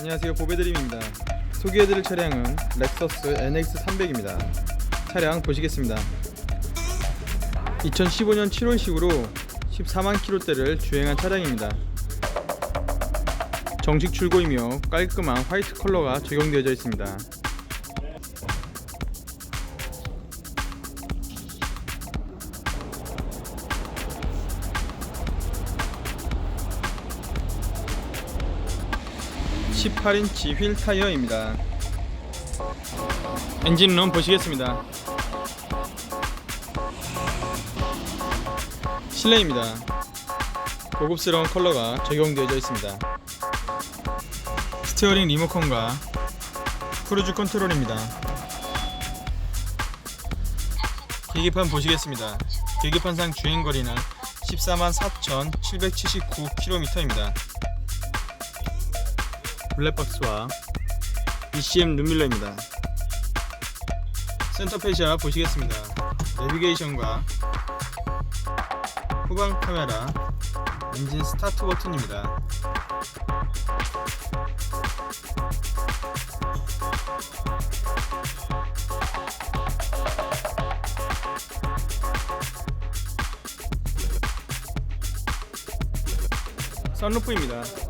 안녕하세요. 보배드림입니다. 소개해드릴 차량은 렉서스 NX300입니다. 차량 보시겠습니다. 2015년 7월식으로 14만 킬로대를 주행한 차량입니다. 정식 출고이며 깔끔한 화이트 컬러가 적용되어 있습니다 (18인치) 휠 타이어입니다. 엔진룸 보시겠습니다. 실내입니다. 고급스러운 컬러가 적용되어 있습니다. 스티어링 리모컨과 크루즈 컨트롤입니다. 계기판 보시겠습니다. 계기판상 주행거리는 14만 4,779km입니다 블랙박스와 ECM 룸밀러입니다. 센터페시아 보시겠습니다. 내비게이션과 후방 카메라 엔진 스타트 버튼입니다. 선루프입니다